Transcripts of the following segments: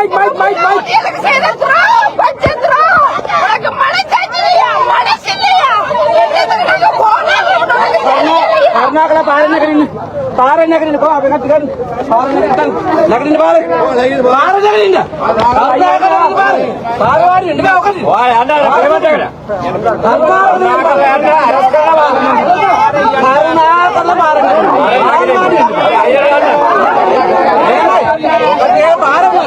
Mic mic mic mic எனக்கு செய்த துரோகம் பஞ்ச துரோகம் உனக்கு மனசு இல்லையா மனசு இல்லையா கர்நாடகா பாரநகரின் பாரநகரின் போ அப்படி கத்துக்காரு பாரநகரின் நகரின் பாரு பாரநகரின் கர்நாடகா பாரு பாரவாடி ரெண்டு பேர் வா அண்ணா கர்நாடகா பாரநகரின் பாரநகரின் பாரநகரின்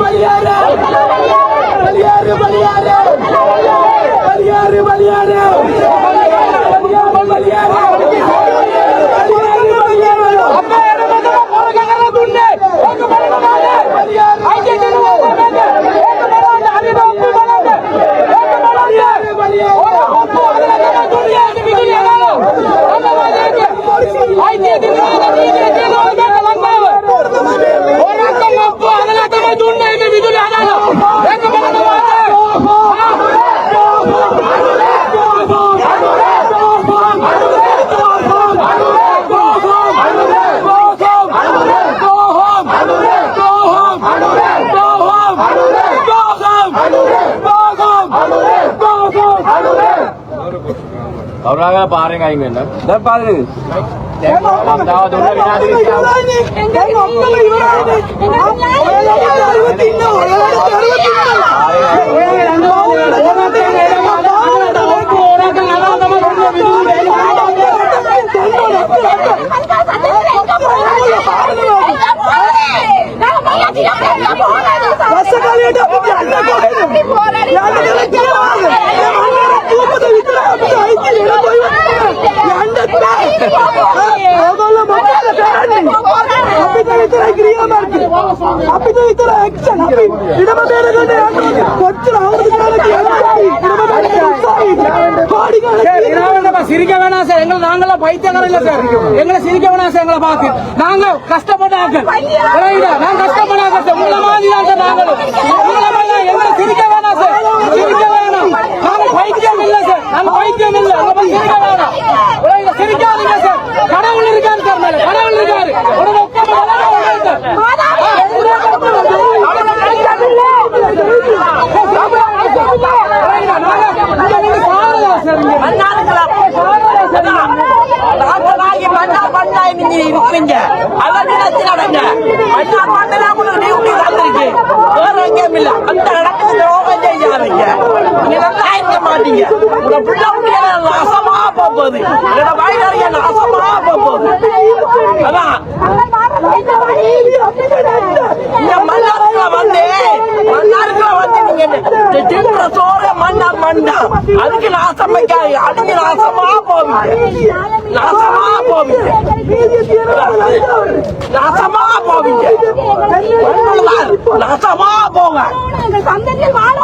பலியாறு பலியாறு பலியாறு பலியாறு பலியாறு பலியாறு ஐக்கிய और अगर बाहर का ही में ना दर पादर दावा दोनों बिना दिखा சிரிக்க வேணாம் சார் எங்களை நாங்களாம் பைத்தியங்கள் இல்ல சார் எங்களை சிரிக்க வேணாம் சார் எங்களை பார்த்து நாங்க கஷ்டப்பட்டாங்க நாங்க கஷ்டப்படாங்க சார் உங்களை மாதிரி தான் சார் நாங்களும் போகுது என்னோட வயதாரிய நாசமா போகுது அதான் இந்த மன்னாருக்குள்ள வந்து மன்னாருக்குள்ள வந்து நீங்க தின்ற சோற மண்ணா மண்ணா அதுக்கு நாசம் வைக்காது அதுக்கு நாசமா போகுது நாசமா போவீங்க நாசமா போவீங்க நாசமா போங்க சந்ததியில் வாழ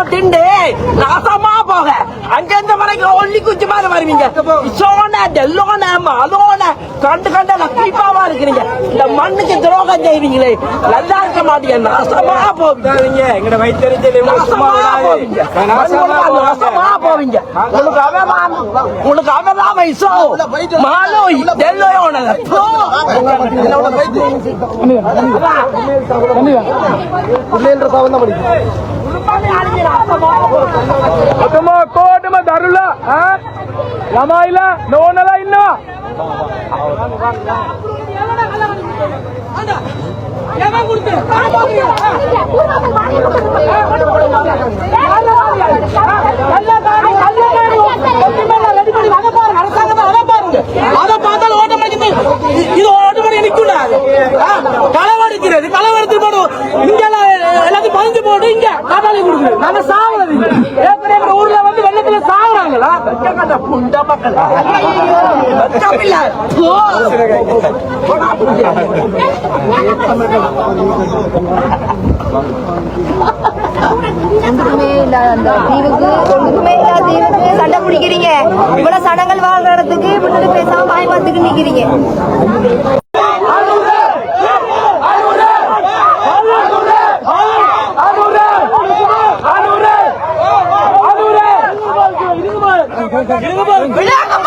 அப்ப திண்டு ரசமா போக அங்கிருந்து வரைக்கும் ஒல்லி குச்சி மாதிரி வருவீங்க இசோன டெல்லோன மலோன கண்டு கண்ட லக்ஷ்மிப்பாவா இருக்கிறீங்க இந்த மண்ணுக்கு துரோகம் செய்வீங்களே நல்லா இருக்க மாட்டீங்க நாசமா போவீங்க எங்கட வைத்தறிஞ்சல் நாசமா போவீங்க நாசமா போவீங்க உனக்கு அவதான் உனக்கு அவதான் இசோ மாலோ டெல்லோயோன பிள்ளைன்ற பாவம் தான் படிக்கும் ඔතම කෝටම දරුලා ආ? ළමයිලා නෝනලා ඉන්නවා அதை பார்த்தாலும் ஓட்டமடிக்குது இது ஓட்டமடி நிற்கக்கூடாது களவெடுக்கிறது களவெடுத்து போடும் இங்க எல்லாம் எல்லாத்தையும் பதிஞ்சு போட்டு இங்க காட்டாளி கொடுக்குது. நாங்க சாவது ஏற்கனவே எங்க ஊர்ல வந்து வெள்ளத்துல சாவுறாங்களா? புண்ட மக்கள் இல்லாத அந்த தீவுக்கு இல்லாத தீவுக்கு சண்டை பிடிக்கிறீங்க. இவ்வளவு சடங்கள் வாழ்ற இடத்துக்கு விட்டுட்டு பேசாம பாய் பார்த்துக்கு நிக்கிறீங்க. விளங்குமா